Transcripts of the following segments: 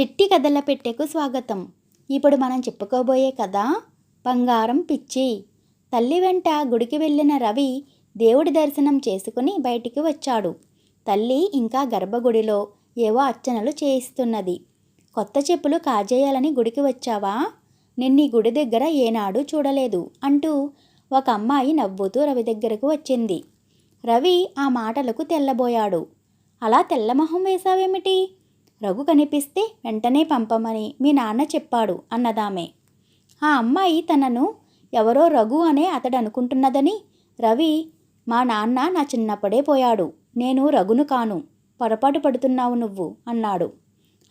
చిట్టి కథల పెట్టెకు స్వాగతం. ఇప్పుడు మనం చెప్పుకోబోయే కథ బంగారం పిచ్చి. తల్లి వెంట గుడికి వెళ్ళిన రవి దేవుడి దర్శనం చేసుకుని బయటికి వచ్చాడు. తల్లి ఇంకా గర్భగుడిలో ఏవో అర్చనలు చేయిస్తున్నది. కొత్త చెప్పులు కాజేయాలని గుడికి వచ్చావా? నిన్నీ గుడి దగ్గర ఏనాడు చూడలేదు అంటూ ఒక అమ్మాయి నవ్వుతూ రవి దగ్గరకు వచ్చింది. రవి ఆ మాటలకు తెల్లబోయాడు. అలా తెల్లమొహం వేశావేమిటి? రఘు కనిపిస్తే వెంటనే పంపమని మీ నాన్న చెప్పాడు అన్నదామె. ఆ అమ్మాయి తనను ఎవరో రఘు అనే అతడు అనుకుంటున్నదని రవి మా నాన్న నా చిన్నప్పుడే పోయాడు. నేను రఘును కాను. పొరపాటు పడుతున్నావు నువ్వు అన్నాడు.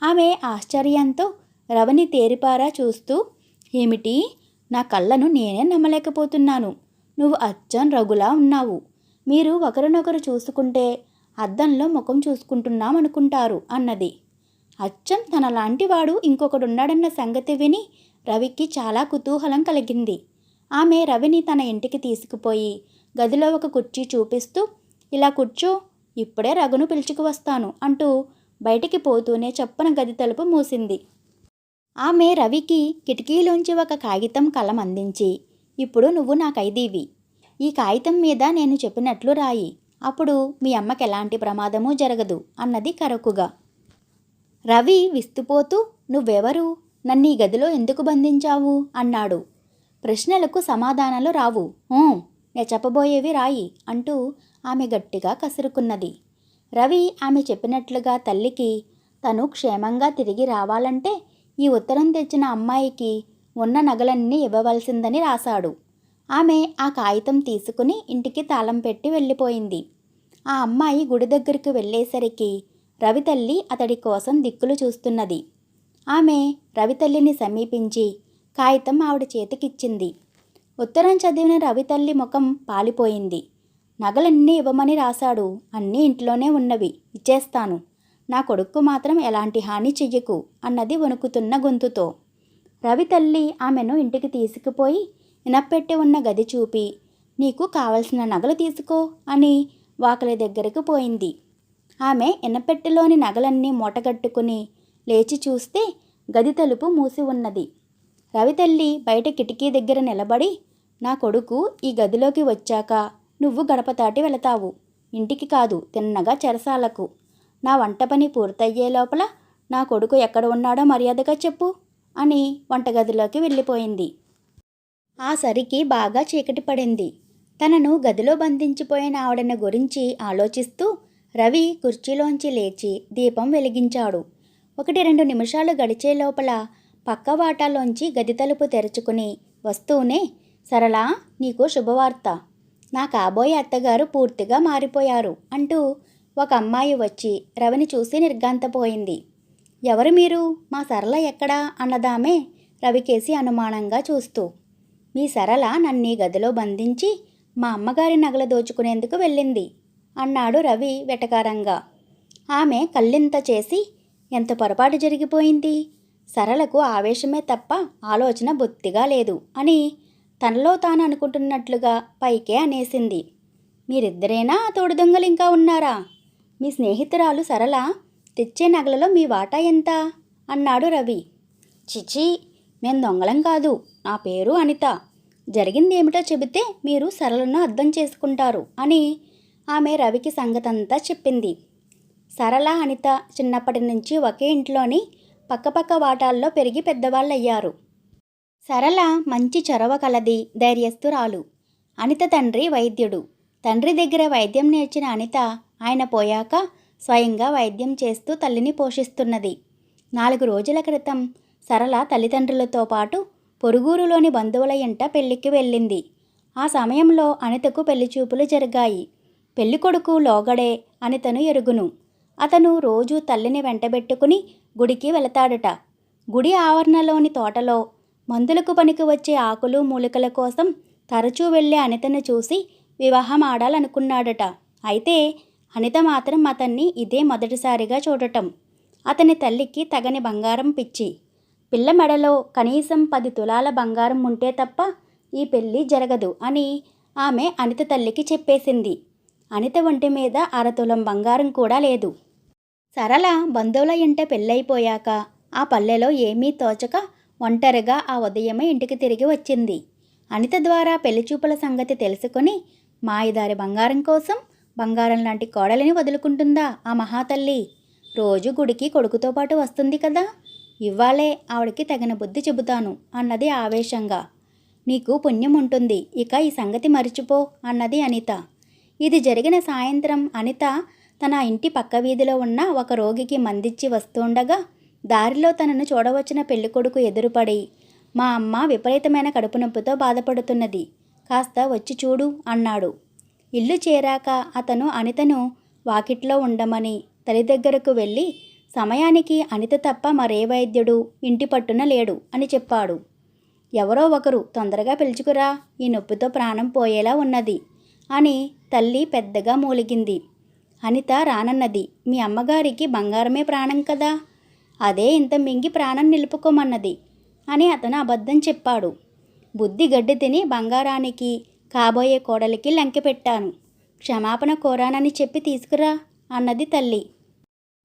ఆమె ఆశ్చర్యంతో రవిని తేరిపారా చూస్తూ ఏమిటి? నా కళ్ళను నేనే నమ్మలేకపోతున్నాను. నువ్వు అచ్చం రఘులా ఉన్నావు. మీరు ఒకరినొకరు చూసుకుంటే అద్దంలో ముఖం చూసుకుంటున్నాం అనుకుంటారు అన్నది. అచ్చం తనలాంటి వాడు ఇంకొకడున్నాడన్న సంగతి విని రవికి చాలా కుతూహలం కలిగింది. ఆమె రవిని తన ఇంటికి తీసుకుపోయి గదిలో ఒక కుర్చీ చూపిస్తూ ఇలా కూర్చో ఇప్పుడే రఘును పిలుచుకు వస్తాను అంటూ బయటికి పోతూనే చప్పున గది తలుపు మూసింది. ఆమె రవికి కిటికీలోంచి ఒక కాగితం కలం అందించి ఇప్పుడు నువ్వు నా ఖైదీవి. ఈ కాగితం మీద నేను చెప్పినట్లు రాయి. అప్పుడు మీ అమ్మకి ఎలాంటి ప్రమాదమూ జరగదు అన్నది కరకుగా. రవి విస్తుపోతూ నువ్వెవరు? నన్ను ఈ గదిలో ఎందుకు బంధించావు? అన్నాడు. ప్రశ్నలకు సమాధానాలు రావు. నే చెప్పబోయేవి రాయి అంటూ ఆమె గట్టిగా కసురుకున్నది. రవి ఆమె చెప్పినట్లుగా తల్లికి తను క్షేమంగా తిరిగి రావాలంటే ఈ ఉత్తరం తెచ్చిన అమ్మాయికి ఉన్న నగలన్నీ ఇవ్వవలసిందని రాశాడు. ఆమె ఆ కాగితం తీసుకుని ఇంటికి తాళం పెట్టి వెళ్ళిపోయింది. ఆ అమ్మాయి గుడి దగ్గరికి వెళ్ళేసరికి రవితల్లి అతడి కోసం దిక్కులు చూస్తున్నది. ఆమె రవితల్లిని సమీపించి కాగితం ఆవిడ చేతికిచ్చింది. ఉత్తరం చదివిన రవితల్లి ముఖం పాలిపోయింది. నగలన్నీ ఇవ్వమని రాశాడు. అన్నీ ఇంట్లోనే ఉన్నవి. ఇచ్చేస్తాను. నా కొడుక్కు మాత్రం ఎలాంటి హాని చెయ్యకు అన్నది వణుకుతున్న గొంతుతో. రవితల్లి ఆమెను ఇంటికి తీసుకుపోయి ఇనప్పెట్టి ఉన్న గది చూపి నీకు కావలసిన నగలు తీసుకో అని వాకలి దగ్గరకు పోయింది. ఆమె ఇనపెట్టెలోని నగలన్నీ మూటగట్టుకుని లేచి చూస్తే గది తలుపు మూసి ఉన్నది. రవితల్లి బయట కిటికీ దగ్గర నిలబడి నా కొడుకు ఈ గదిలోకి వచ్చాక నువ్వు గడపతాటి వెళతావు. ఇంటికి కాదు తిన్నగా చెరసాలకు. నా వంట పని పూర్తయ్యే లోపల నా కొడుకు ఎక్కడ ఉన్నాడో మర్యాదగా చెప్పు అని వంటగదిలోకి వెళ్ళిపోయింది. ఆ సరికి బాగా చీకటి పడింది. తనను గదిలో బంధించిపోయిన ఆవిడని గురించి ఆలోచిస్తూ రవి కుర్చీలోంచి లేచి దీపం వెలిగించాడు. ఒకటి రెండు నిమిషాలు గడిచే లోపల పక్క వాటాలోంచి గది తలుపు తెరుచుకుని వస్తూనే సరళా నీకు శుభవార్త. నా కాబోయే అత్తగారు పూర్తిగా మారిపోయారు అంటూ ఒక అమ్మాయి వచ్చి రవిని చూసి నిర్గాంతపోయింది ఎవరు మీరు? మా సరళ ఎక్కడా? అన్నదామే రవికేసి అనుమానంగా చూస్తూ. మీ సరళ నన్ను గదిలో బంధించి మా అమ్మగారి నగలు దోచుకునేందుకు వెళ్ళింది. అన్నాడు రవి వెటకారంగా. ఆమె కళ్ళింత చేసి ఎంత పొరపాటు జరిగిపోయింది? సరళకు ఆవేశమే తప్ప ఆలోచన బొత్తిగా లేదు అని తనలో తాను అనుకుంటున్నట్లుగా పైకే అనేసింది. మీరిద్దరేనా తోడు దొంగలు ఇంకా ఉన్నారా? మీ స్నేహితురాలు సరళ తెచ్చే నగలలో మీ వాటా ఎంత? అన్నాడు రవి. చిచి మేం దొంగలం కాదు నా పేరు అనిత. జరిగిందేమిటో చెబితే మీరు సరళను అర్థం చేసుకుంటారు అని ఆమె రవికి సంగతంతా చెప్పింది. సరళ అనిత చిన్నప్పటి నుంచి ఒకే ఇంట్లోని పక్కపక్క వాటాల్లో పెరిగి పెద్దవాళ్ళయ్యారు. సరళ మంచి చొరవ కలది ధైర్యస్తురాలు అనిత తండ్రి వైద్యుడు. తండ్రి దగ్గర వైద్యం నేర్చిన అనిత ఆయన పోయాక స్వయంగా వైద్యం చేస్తూ తల్లిని పోషిస్తున్నది. నాలుగు రోజుల క్రితం సరళ తల్లిదండ్రులతో పాటు పొరుగురులోని బంధువుల ఇంట పెళ్ళికి వెళ్ళింది. ఆ సమయంలో అనితకు పెళ్ళి చూపులు జరిగాయి. పెళ్ళికొడుకు లోగడే అనితను ఎరుగును. అతను రోజు తల్లిని వెంటబెట్టుకుని గుడికి వెళతాడట. గుడి ఆవరణలోని తోటలో మందులకు పనికి వచ్చే ఆకులు మూలికల కోసం తరచూ వెళ్ళే అనితను చూసి వివాహం ఆడాలనుకున్నాడట. అయితే అనిత మాత్రం అతన్ని ఇదే మొదటిసారిగా చూడటం. అతని తల్లికి తగని బంగారం పిచ్చి. పిల్ల మెడలో కనీసం పది తులాల బంగారం ఉంటే తప్ప ఈ పెళ్ళి జరగదు అని ఆమె అనిత తల్లికి చెప్పేసింది. అనిత ఒంటి మీద అరతులం బంగారం కూడా లేదు. సరళ బంధువుల ఇంట పెళ్ళైపోయాక ఆ పల్లెలో ఏమీ తోచక ఒంటరిగా ఆ ఉదయమే ఇంటికి తిరిగి వచ్చింది. అనిత ద్వారా పెళ్ళిచూపుల సంగతి తెలుసుకొని మాయదారి బంగారం కోసం బంగారం లాంటి కోడలిని వదులుకుంటుందా ఆ మహాతల్లి? రోజు గుడికి కొడుకుతో పాటు వస్తుంది కదా? ఇవ్వాలే ఆవిడకి తగిన బుద్ధి చెబుతాను అన్నది ఆవేశంగా. నీకు పుణ్యం ఉంటుంది ఇక ఈ సంగతి మరిచిపో అన్నది అనిత. ఇది జరిగిన సాయంత్రం అనిత తన ఇంటి పక్క వీధిలో ఉన్న ఒక రోగికి మందిచ్చి వస్తుండగా దారిలో తనను చూడవచ్చిన పెళ్ళికొడుకు ఎదురుపడి మా అమ్మ విపరీతమైన కడుపు నొప్పితో బాధపడుతున్నది కాస్త వచ్చి చూడు అన్నాడు. ఇల్లు చేరాక అతను అనితను వాకిట్లో ఉండమని తల్లి దగ్గరకు వెళ్ళి సమయానికి అనిత తప్ప మరే వైద్యుడు ఇంటి పట్టున లేడు అని చెప్పాడు. ఎవరో ఒకరు తొందరగా పిలుచుకురా ఈ నొప్పితో ప్రాణం పోయేలా ఉన్నది అని తల్లి పెద్దగా మూలిగింది. అనిత రానన్నది మీ అమ్మగారికి బంగారమే ప్రాణం కదా? అదే ఇంత మింగి ప్రాణం నిలుపుకోమన్నది అని అతను అబద్ధం చెప్పాడు. బుద్ధి గడ్డి తిని బంగారానికి కాబోయే కోడలికి లంకె పెట్టాను. క్షమాపణ కోరానని చెప్పి తీసుకురా అన్నది తల్లి.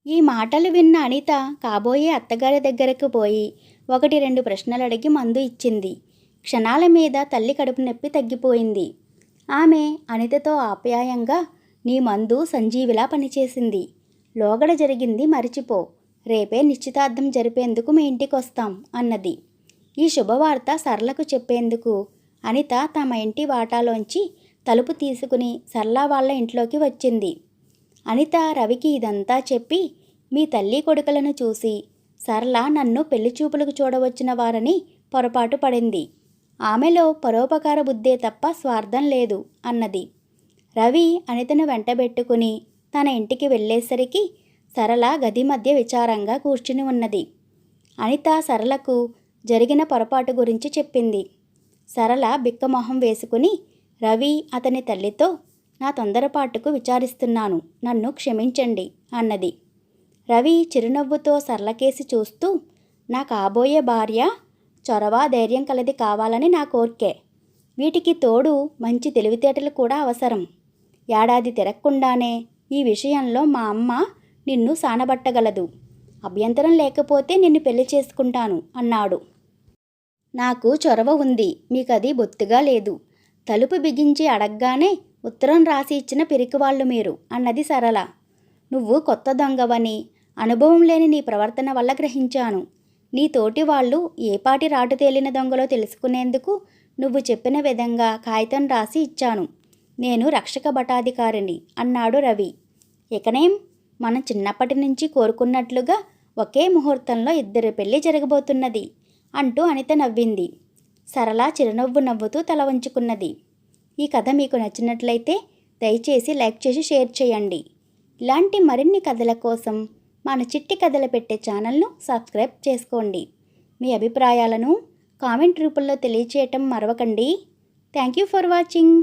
ఈ మాటలు విన్న అనిత కాబోయే అత్తగారి దగ్గరకు పోయి ఒకటి రెండు ప్రశ్నలు అడిగి మందు ఇచ్చింది. క్షణాల మీద తల్లి కడుపు నొప్పి తగ్గిపోయింది. ఆమె అనితతో ఆప్యాయంగా నీ మందు సంజీవిలా పనిచేసింది. లోగడ జరిగింది మరిచిపో. రేపే నిశ్చితార్థం జరిపేందుకు మీ ఇంటికి వస్తాం అన్నది. ఈ శుభవార్త సరళకు చెప్పేందుకు అనిత తమ ఇంటి వాటాలోంచి తలుపు తీసుకుని సరళ వాళ్ళ ఇంట్లోకి వచ్చింది. అనిత రవికి ఇదంతా చెప్పి మీ తల్లి కొడుకులను చూసి సరళ నన్ను పెళ్ళి చూపులకు చూడవచ్చిన వారని పొరపాటు పడింది. ఆమెలో పరోపకార బుద్ధే తప్ప స్వార్థం లేదు అన్నది. రవి అనితను వెంటబెట్టుకుని తన ఇంటికి వెళ్ళేసరికి సరళ గది మధ్య విచారంగా కూర్చుని ఉన్నది. అనిత సరళకు జరిగిన పొరపాటు గురించి చెప్పింది. సరళ బిక్కమొహం వేసుకుని రవి అతని తల్లితో నా తొందరపాటుకు విచారిస్తున్నాను నన్ను క్షమించండి అన్నది. రవి చిరునవ్వుతో సరళకేసి చూస్తూ నా కాబోయే భార్య చొరవ ధైర్యం కలది కావాలని నా కోర్కే. వీటికి తోడు మంచి తెలివితేటలు కూడా అవసరం. ఏడాది తిరగకుండానే ఈ విషయంలో మా అమ్మ నిన్ను సానబట్టగలదు. అభ్యంతరం లేకపోతే నిన్ను పెళ్ళి చేసుకుంటాను అన్నాడు. నాకు చొరవ ఉంది. మీకది బొత్తుగా లేదు. తలుపు బిగించి అడగగానే ఉత్తరం రాసి ఇచ్చిన పిరికివాళ్ళు మీరు అన్నది సరళ. నువ్వు కొత్త దొంగవని అనుభవం లేని నీ ప్రవర్తన వల్ల గ్రహించాను. నీ తోటి వాళ్ళు ఏపాటి రాటు తేలిన దొంగలో తెలుసుకునేందుకు నువ్వు చెప్పిన విధంగా కాగితం రాసి ఇచ్చాను. నేను రక్షక భటాధికారిని అన్నాడు రవి. ఇకనేం? మనం చిన్నప్పటి నుంచి కోరుకున్నట్లుగా ఒకే ముహూర్తంలో ఇద్దరి పెళ్ళి జరగబోతున్నది అంటూ అనిత నవ్వింది. సరళ చిరునవ్వు నవ్వుతూ తల వంచుకున్నది. ఈ కథ మీకు నచ్చినట్లయితే దయచేసి లైక్ చేసి షేర్ చేయండి. ఇలాంటి మరిన్ని కథల కోసం మన చిట్టి కథలు పెట్టే ఛానల్ను సబ్స్క్రైబ్ చేసుకోండి. మీ అభిప్రాయాలను కామెంట్ రూపంలో తెలియచేయటం మరవకండి. Thank you for watching.